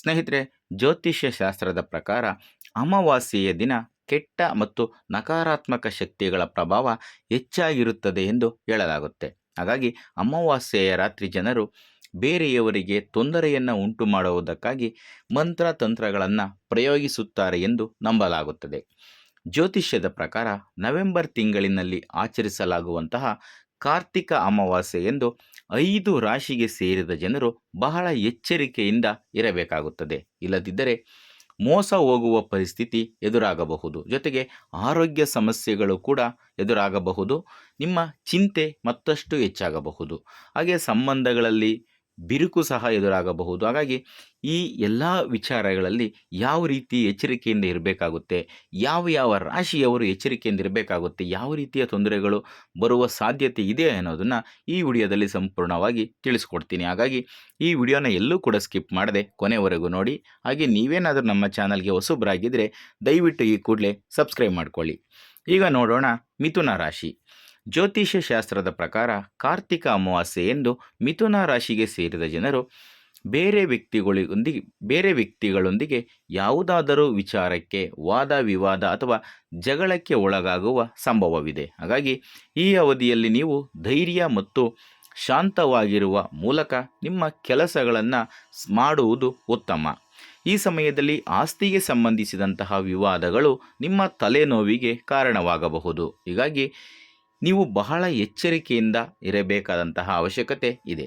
ಸ್ನೇಹಿತರೆ, ಜ್ಯೋತಿಷ್ಯ ಶಾಸ್ತ್ರದ ಪ್ರಕಾರ ಅಮಾವಾಸ್ಯೆಯ ದಿನ ಕೆಟ್ಟ ಮತ್ತು ನಕಾರಾತ್ಮಕ ಶಕ್ತಿಗಳ ಪ್ರಭಾವ ಹೆಚ್ಚಾಗಿರುತ್ತದೆ ಎಂದು ಹೇಳಲಾಗುತ್ತೆ. ಹಾಗಾಗಿ ಅಮಾವಾಸ್ಯೆಯ ರಾತ್ರಿ ಜನರು ಬೇರೆಯವರಿಗೆ ತೊಂದರೆಯನ್ನು ಉಂಟು ಮಾಡುವುದಕ್ಕಾಗಿ ಮಂತ್ರ ತಂತ್ರಗಳನ್ನು ಪ್ರಯೋಗಿಸುತ್ತಾರೆ ಎಂದು ನಂಬಲಾಗುತ್ತದೆ. ಜ್ಯೋತಿಷ್ಯದ ಪ್ರಕಾರ ನವೆಂಬರ್ ತಿಂಗಳಿನಲ್ಲಿ ಆಚರಿಸಲಾಗುವಂತಹ ಕಾರ್ತಿಕ ಅಮಾವಾಸ್ಯೆ ಎಂದು ಐದು ರಾಶಿಗೆ ಸೇರಿದ ಜನರು ಬಹಳ ಎಚ್ಚರಿಕೆಯಿಂದ ಇರಬೇಕಾಗುತ್ತದೆ. ಇಲ್ಲದಿದ್ದರೆ ಮೋಸ ಹೋಗುವ ಪರಿಸ್ಥಿತಿ ಎದುರಾಗಬಹುದು. ಜೊತೆಗೆ ಆರೋಗ್ಯ ಸಮಸ್ಯೆಗಳು ಕೂಡ ಎದುರಾಗಬಹುದು. ನಿಮ್ಮ ಚಿಂತೆ ಮತ್ತಷ್ಟು ಹೆಚ್ಚಾಗಬಹುದು. ಹಾಗೆ ಸಂಬಂಧಗಳಲ್ಲಿ ಬಿರುಕು ಸಹ ಎದುರಾಗಬಹುದು. ಹಾಗಾಗಿ ಈ ಎಲ್ಲ ವಿಚಾರಗಳಲ್ಲಿ ಯಾವ ರೀತಿ ಎಚ್ಚರಿಕೆಯಿಂದ ಇರಬೇಕಾಗುತ್ತೆ, ಯಾವ ಯಾವ ರಾಶಿಯವರು ಎಚ್ಚರಿಕೆಯಿಂದ ಇರಬೇಕಾಗುತ್ತೆ, ಯಾವ ರೀತಿಯ ತೊಂದರೆಗಳು ಬರುವ ಸಾಧ್ಯತೆ ಇದೆ ಅನ್ನೋದನ್ನು ಈ ವಿಡಿಯೋದಲ್ಲಿ ಸಂಪೂರ್ಣವಾಗಿ ತಿಳಿಸ್ಕೊಡ್ತೀನಿ. ಹಾಗಾಗಿ ಈ ವಿಡಿಯೋನ ಎಲ್ಲೂ ಕೂಡ ಸ್ಕಿಪ್ ಮಾಡದೆ ಕೊನೆವರೆಗೂ ನೋಡಿ. ಹಾಗೆ ನೀವೇನಾದರೂ ನಮ್ಮ ಚಾನಲ್ಗೆ ಹೊಸಬ್ರಾಗಿದ್ದರೆ ದಯವಿಟ್ಟು ಈ ಕೂಡಲೇ ಸಬ್ಸ್ಕ್ರೈಬ್ ಮಾಡಿಕೊಳ್ಳಿ. ಈಗ ನೋಡೋಣ ಮಿಥುನ ರಾಶಿ. ಜ್ಯೋತಿಷ್ಯ ಶಾಸ್ತ್ರದ ಪ್ರಕಾರ ಕಾರ್ತಿಕ ಅಮಾವಾಸ್ಯೆ ಎಂದು ಮಿಥುನ ರಾಶಿಗೆ ಸೇರಿದ ಜನರು ಬೇರೆ ವ್ಯಕ್ತಿಗಳೊಂದಿಗೆ ಬೇರೆ ವ್ಯಕ್ತಿಗಳೊಂದಿಗೆ ಯಾವುದಾದರೂ ವಿಚಾರಕ್ಕೆ ವಾದ ವಿವಾದ ಅಥವಾ ಜಗಳಕ್ಕೆ ಒಳಗಾಗುವ ಸಂಭವವಿದೆ. ಹಾಗಾಗಿ ಈ ಅವಧಿಯಲ್ಲಿ ನೀವು ಧೈರ್ಯ ಮತ್ತು ಶಾಂತವಾಗಿರುವ ಮೂಲಕ ನಿಮ್ಮ ಕೆಲಸಗಳನ್ನು ಮಾಡುವುದು ಉತ್ತಮ. ಈ ಸಮಯದಲ್ಲಿ ಆಸ್ತಿಗೆ ಸಂಬಂಧಿಸಿದಂತಹ ವಿವಾದಗಳು ನಿಮ್ಮ ತಲೆನೋವಿಗೆ ಕಾರಣವಾಗಬಹುದು. ಹೀಗಾಗಿ ನೀವು ಬಹಳ ಎಚ್ಚರಿಕೆಯಿಂದ ಇರಬೇಕಾದಂತಹ ಅವಶ್ಯಕತೆ ಇದೆ.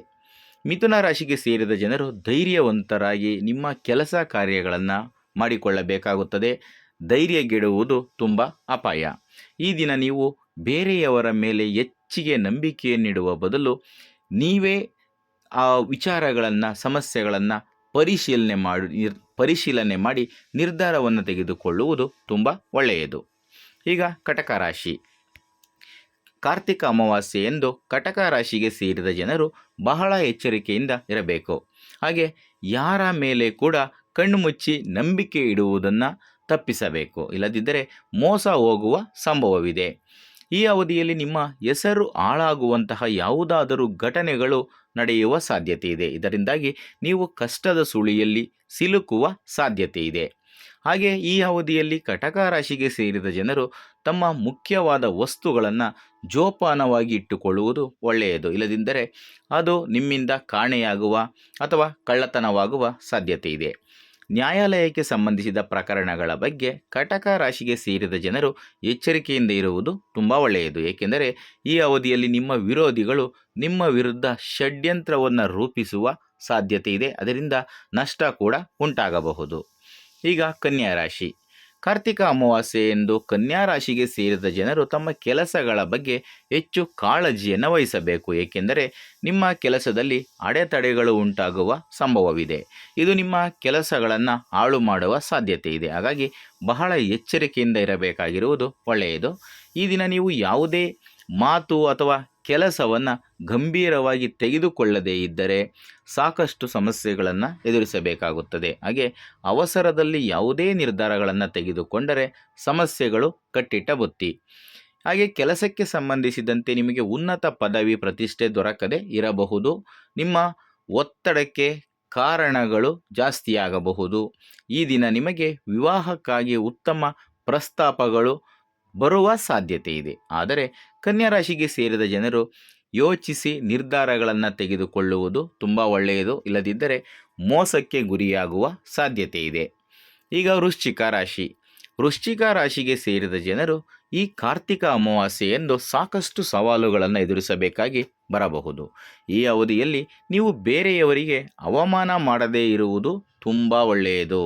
ಮಿಥುನ ರಾಶಿಗೆ ಸೇರಿದ ಜನರು ಧೈರ್ಯವಂತರಾಗಿ ನಿಮ್ಮ ಕೆಲಸ ಕಾರ್ಯಗಳನ್ನು ಮಾಡಿಕೊಳ್ಳಬೇಕಾಗುತ್ತದೆ. ಧೈರ್ಯಗೆಡುವುದು ತುಂಬ ಅಪಾಯ. ಈ ದಿನ ನೀವು ಬೇರೆಯವರ ಮೇಲೆ ಹೆಚ್ಚಿಗೆ ನಂಬಿಕೆಯನ್ನಿಡುವ ಬದಲು ನೀವೇ ಆ ವಿಚಾರಗಳನ್ನು, ಸಮಸ್ಯೆಗಳನ್ನು ಪರಿಶೀಲನೆ ಮಾಡಿ ಪರಿಶೀಲನೆ ಮಾಡಿ ನಿರ್ಧಾರವನ್ನು ತೆಗೆದುಕೊಳ್ಳುವುದು ತುಂಬ ಒಳ್ಳೆಯದು. ಈಗ ಕಟಕ ರಾಶಿ. ಕಾರ್ತಿಕ ಅಮಾವಾಸ್ಯೆ ಎಂದು ಕಟಕ ರಾಶಿಗೆ ಸೇರಿದ ಜನರು ಬಹಳ ಎಚ್ಚರಿಕೆಯಿಂದ ಇರಬೇಕು. ಹಾಗೆ ಯಾರ ಮೇಲೆ ಕೂಡ ಕಣ್ಣು ಮುಚ್ಚಿ ನಂಬಿಕೆ ಇಡುವುದನ್ನು ತಪ್ಪಿಸಬೇಕು. ಇಲ್ಲದಿದ್ದರೆ ಮೋಸ ಹೋಗುವ ಸಂಭವವಿದೆ. ಈ ಅವಧಿಯಲ್ಲಿ ನಿಮ್ಮ ಹೆಸರು ಹಾಳಾಗುವಂತಹ ಯಾವುದಾದರೂ ಘಟನೆಗಳು ನಡೆಯುವ ಸಾಧ್ಯತೆ ಇದೆ. ಇದರಿಂದಾಗಿ ನೀವು ಕಷ್ಟದ ಸುಳಿಯಲ್ಲಿ ಸಿಲುಕುವ ಸಾಧ್ಯತೆ ಇದೆ. ಹಾಗೆ ಈ ಅವಧಿಯಲ್ಲಿ ಕಟಕ ರಾಶಿಗೆ ಸೇರಿದ ಜನರು ತಮ್ಮ ಮುಖ್ಯವಾದ ವಸ್ತುಗಳನ್ನು ಜೋಪಾನವಾಗಿ ಇಟ್ಟುಕೊಳ್ಳುವುದು ಒಳ್ಳೆಯದು. ಇಲ್ಲದಿದ್ದರೆ ಅದು ನಿಮ್ಮಿಂದ ಕಾಣೆಯಾಗುವ ಅಥವಾ ಕಳ್ಳತನವಾಗುವ ಸಾಧ್ಯತೆ ಇದೆ. ನ್ಯಾಯಾಲಯಕ್ಕೆ ಸಂಬಂಧಿಸಿದ ಪ್ರಕರಣಗಳ ಬಗ್ಗೆ ಕಟಕ ರಾಶಿಗೆ ಸೇರಿದ ಜನರು ಎಚ್ಚರಿಕೆಯಿಂದ ಇರುವುದು ತುಂಬ ಒಳ್ಳೆಯದು. ಏಕೆಂದರೆ ಈ ಅವಧಿಯಲ್ಲಿ ನಿಮ್ಮ ವಿರೋಧಿಗಳು ನಿಮ್ಮ ವಿರುದ್ಧ ಷಡ್ಯಂತ್ರವನ್ನು ರೂಪಿಸುವ ಸಾಧ್ಯತೆ ಇದೆ. ಅದರಿಂದ ನಷ್ಟ ಕೂಡ ಉಂಟಾಗಬಹುದು. ಈಗ ಕನ್ಯಾ ರಾಶಿ. ಕಾರ್ತಿಕ ಅಮಾವಾಸ್ಯೆ ಎಂದು ಕನ್ಯಾ ರಾಶಿಗೆ ಸೇರಿದ ಜನರು ತಮ್ಮ ಕೆಲಸಗಳ ಬಗ್ಗೆ ಹೆಚ್ಚು ಕಾಳಜಿಯನ್ನು ವಹಿಸಬೇಕು. ಏಕೆಂದರೆ ನಿಮ್ಮ ಕೆಲಸದಲ್ಲಿ ಅಡೆತಡೆಗಳು ಉಂಟಾಗುವ ಸಂಭವವಿದೆ. ಇದು ನಿಮ್ಮ ಕೆಲಸಗಳನ್ನು ಹಾಳು ಮಾಡುವ ಸಾಧ್ಯತೆ ಇದೆ. ಹಾಗಾಗಿ ಬಹಳ ಎಚ್ಚರಿಕೆಯಿಂದ ಇರಬೇಕಾಗಿರುವುದು ಒಳ್ಳೆಯದು. ಈ ದಿನ ನೀವು ಯಾವುದೇ ಮಾತು ಅಥವಾ ಕೆಲಸವನ್ನು ಗಂಭೀರವಾಗಿ ತೆಗೆದುಕೊಳ್ಳದೇ ಇದ್ದರೆ ಸಾಕಷ್ಟು ಸಮಸ್ಯೆಗಳನ್ನು ಎದುರಿಸಬೇಕಾಗುತ್ತದೆ. ಹಾಗೆ ಅವಸರದಲ್ಲಿ ಯಾವುದೇ ನಿರ್ಧಾರಗಳನ್ನು ತೆಗೆದುಕೊಂಡರೆ ಸಮಸ್ಯೆಗಳು ಕಟ್ಟಿಟ್ಟ ಬುತ್ತಿ. ಹಾಗೆ ಕೆಲಸಕ್ಕೆ ಸಂಬಂಧಿಸಿದಂತೆ ನಿಮಗೆ ಉನ್ನತ ಪದವಿ ಪ್ರತಿಷ್ಠೆ ದೊರಕದೆ ಇರಬಹುದು. ನಿಮ್ಮ ಒತ್ತಡಕ್ಕೆ ಕಾರಣಗಳು ಜಾಸ್ತಿಯಾಗಬಹುದು. ಈ ದಿನ ನಿಮಗೆ ವಿವಾಹಕ್ಕಾಗಿ ಉತ್ತಮ ಪ್ರಸ್ತಾಪಗಳು ಬರುವ ಸಾಧ್ಯತೆ ಇದೆ. ಆದರೆ ಕನ್ಯಾ ರಾಶಿಗೆ ಸೇರಿದ ಜನರು ಯೋಚಿಸಿ ನಿರ್ಧಾರಗಳನ್ನು ತೆಗೆದುಕೊಳ್ಳುವುದು ತುಂಬ ಒಳ್ಳೆಯದು. ಇಲ್ಲದಿದ್ದರೆ ಮೋಸಕ್ಕೆ ಗುರಿಯಾಗುವ ಸಾಧ್ಯತೆ ಇದೆ. ಈಗ ವೃಶ್ಚಿಕ ರಾಶಿ. ವೃಶ್ಚಿಕ ರಾಶಿಗೆ ಸೇರಿದ ಜನರು ಈ ಕಾರ್ತಿಕ ಅಮಾವಾಸ್ಯೆ ಎಂದು ಸಾಕಷ್ಟು ಸವಾಲುಗಳನ್ನು ಎದುರಿಸಬೇಕಾಗಿ ಬರಬಹುದು. ಈ ಅವಧಿಯಲ್ಲಿ ನೀವು ಬೇರೆಯವರಿಗೆ ಅವಮಾನ ಮಾಡದೇ ಇರುವುದು ತುಂಬ ಒಳ್ಳೆಯದು.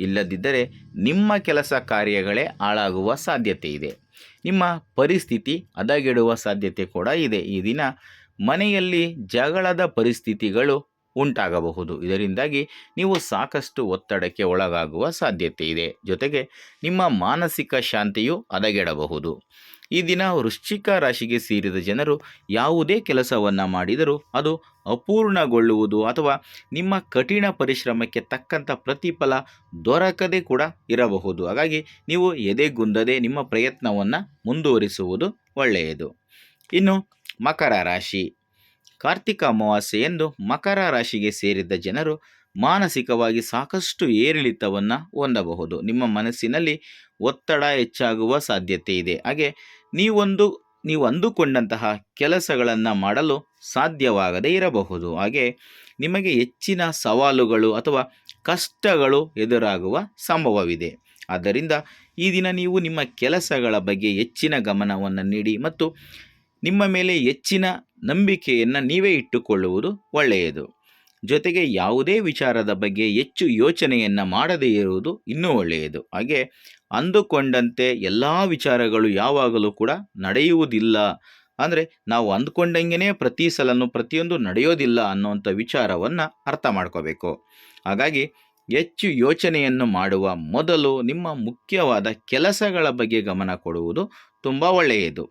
ಇಲ್ಲದಿದ್ದರೆ ನಿಮ್ಮ ಕೆಲಸ ಕಾರ್ಯಗಳೇ ಹಾಳಾಗುವ ಸಾಧ್ಯತೆ ಇದೆ. ನಿಮ್ಮ ಪರಿಸ್ಥಿತಿ ಹದಗೆಡುವ ಸಾಧ್ಯತೆ ಕೂಡ ಇದೆ. ಈ ದಿನ ಮನೆಯಲ್ಲಿ ಜಗಳದ ಪರಿಸ್ಥಿತಿಗಳು ಉಂಟಾಗಬಹುದು. ಇದರಿಂದಾಗಿ ನೀವು ಸಾಕಷ್ಟು ಒತ್ತಡಕ್ಕೆ ಒಳಗಾಗುವ ಸಾಧ್ಯತೆ ಇದೆ. ಜೊತೆಗೆ ನಿಮ್ಮ ಮಾನಸಿಕ ಶಾಂತಿಯು ಹದಗೆಡಬಹುದು. ಈ ದಿನ ವೃಶ್ಚಿಕ ರಾಶಿಗೆ ಸೇರಿದ ಜನರು ಯಾವುದೇ ಕೆಲಸವನ್ನು ಮಾಡಿದರೂ ಅದು ಅಪೂರ್ಣಗೊಳ್ಳುವುದು ಅಥವಾ ನಿಮ್ಮ ಕಠಿಣ ಪರಿಶ್ರಮಕ್ಕೆ ತಕ್ಕಂಥ ಪ್ರತಿಫಲ ದೊರಕದೆ ಕೂಡ ಇರಬಹುದು. ಹಾಗಾಗಿ ನೀವು ಎದೆಗುಂದದೆ ನಿಮ್ಮ ಪ್ರಯತ್ನವನ್ನು ಮುಂದುವರಿಸುವುದು ಒಳ್ಳೆಯದು. ಇನ್ನು ಮಕರ ರಾಶಿ. ಕಾರ್ತಿಕ ಅಮಾವಾಸ್ಯೆ ಎಂದು ಮಕರ ರಾಶಿಗೆ ಸೇರಿದ ಜನರು ಮಾನಸಿಕವಾಗಿ ಸಾಕಷ್ಟು ಏರಿಳಿತವನ್ನು ಹೊಂದಬಹುದು. ನಿಮ್ಮ ಮನಸ್ಸಿನಲ್ಲಿ ಒತ್ತಡ ಹೆಚ್ಚಾಗುವ ಸಾಧ್ಯತೆ ಇದೆ. ಹಾಗೆ ನೀವೊಂದು ನೀವು ಅಂದುಕೊಂಡಂತಹ ಕೆಲಸಗಳನ್ನು ಮಾಡಲು ಸಾಧ್ಯವಾಗದೇ ಇರಬಹುದು. ಹಾಗೆ ನಿಮಗೆ ಹೆಚ್ಚಿನ ಸವಾಲುಗಳು ಅಥವಾ ಕಷ್ಟಗಳು ಎದುರಾಗುವ ಸಂಭವವಿದೆ. ಆದ್ದರಿಂದ ಈ ದಿನ ನೀವು ನಿಮ್ಮ ಕೆಲಸಗಳ ಬಗ್ಗೆ ಹೆಚ್ಚಿನ ಗಮನವನ್ನು ನೀಡಿ ಮತ್ತು ನಿಮ್ಮ ಮೇಲೆ ಹೆಚ್ಚಿನ ನಂಬಿಕೆಯನ್ನು ನೀವೇ ಇಟ್ಟುಕೊಳ್ಳುವುದು ಒಳ್ಳೆಯದು. ಜೊತೆಗೆ ಯಾವುದೇ ವಿಚಾರದ ಬಗ್ಗೆ ಹೆಚ್ಚು ಯೋಚನೆಯನ್ನು ಮಾಡದೇ ಇರುವುದು ಇನ್ನೂ ಒಳ್ಳೆಯದು. ಹಾಗೆ ಅಂದುಕೊಂಡಂತೆ ಎಲ್ಲ ವಿಚಾರಗಳು ಯಾವಾಗಲೂ ಕೂಡ ನಡೆಯುವುದಿಲ್ಲ. ಅಂದರೆ ನಾವು ಅಂದ್ಕೊಂಡಂಗೆ ಪ್ರತಿ ಸಲನೂ ಪ್ರತಿಯೊಂದು ನಡೆಯೋದಿಲ್ಲ ಅನ್ನುವಂಥ ವಿಚಾರವನ್ನು ಅರ್ಥ ಮಾಡ್ಕೋಬೇಕು. ಹಾಗಾಗಿ ಹೆಚ್ಚು ಯೋಚನೆಯನ್ನು ಮಾಡುವ ಮೊದಲು ನಿಮ್ಮ ಮುಖ್ಯವಾದ ಕೆಲಸಗಳ ಬಗ್ಗೆ ಗಮನ ಕೊಡುವುದು ತುಂಬ ಒಳ್ಳೆಯದು.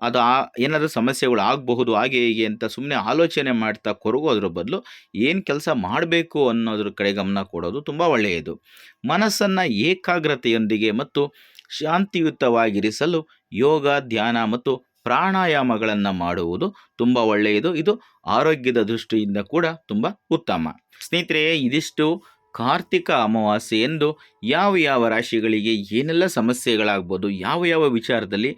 ಅದು ಆ, ಏನಾದರೂ ಸಮಸ್ಯೆಗಳು ಆಗಬಹುದು, ಹಾಗೆ ಹೀಗೆ ಅಂತ ಸುಮ್ಮನೆ ಆಲೋಚನೆ ಮಾಡ್ತಾ ಕೊರಗೋದ್ರ ಬದಲು ಏನು ಕೆಲಸ ಮಾಡಬೇಕು ಅನ್ನೋದ್ರ ಕಡೆ ಗಮನ ಕೊಡೋದು ತುಂಬ ಒಳ್ಳೆಯದು. ಮನಸ್ಸನ್ನು ಏಕಾಗ್ರತೆಯೊಂದಿಗೆ ಮತ್ತು ಶಾಂತಿಯುತವಾಗಿರಿಸಲು ಯೋಗ, ಧ್ಯಾನ ಮತ್ತು ಪ್ರಾಣಾಯಾಮಗಳನ್ನು ಮಾಡುವುದು ತುಂಬ ಒಳ್ಳೆಯದು. ಇದು ಆರೋಗ್ಯದ ದೃಷ್ಟಿಯಿಂದ ಕೂಡ ತುಂಬ ಉತ್ತಮ. ಸ್ನೇಹಿತರೆ, ಇದಿಷ್ಟು ಕಾರ್ತಿಕ ಅಮಾವಾಸ್ಯೆ ಎಂದು ಯಾವ ಯಾವ ರಾಶಿಗಳಿಗೆ ಏನೆಲ್ಲ ಸಮಸ್ಯೆಗಳಾಗ್ಬೋದು, ಯಾವ ಯಾವ ವಿಚಾರದಲ್ಲಿ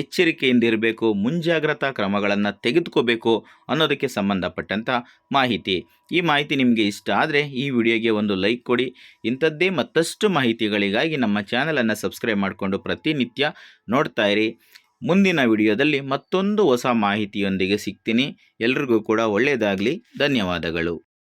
ಎಚ್ಚರಿಕೆಯಿಂದ ಇರಬೇಕು, ಮುಂಜಾಗ್ರತಾ ಕ್ರಮಗಳನ್ನು ತೆಗೆದುಕೋಬೇಕು ಅನ್ನೋದಕ್ಕೆ ಸಂಬಂಧಪಟ್ಟಂಥ ಮಾಹಿತಿ. ಈ ಮಾಹಿತಿ ನಿಮಗೆ ಇಷ್ಟ ಆದರೆ ಈ ವಿಡಿಯೋಗೆ ಒಂದು ಲೈಕ್ ಕೊಡಿ. ಇಂಥದ್ದೇ ಮತ್ತಷ್ಟು ಮಾಹಿತಿಗಳಿಗಾಗಿ ನಮ್ಮ ಚಾನಲನ್ನು ಸಬ್ಸ್ಕ್ರೈಬ್ ಮಾಡಿಕೊಂಡು ಪ್ರತಿನಿತ್ಯ ನೋಡ್ತಾ ಇರಿ. ಮುಂದಿನ ವಿಡಿಯೋದಲ್ಲಿ ಮತ್ತೊಂದು ಹೊಸ ಮಾಹಿತಿಯೊಂದಿಗೆ ಸಿಗ್ತೀನಿ. ಎಲ್ರಿಗೂ ಕೂಡ ಒಳ್ಳೆಯದಾಗಲಿ. ಧನ್ಯವಾದಗಳು.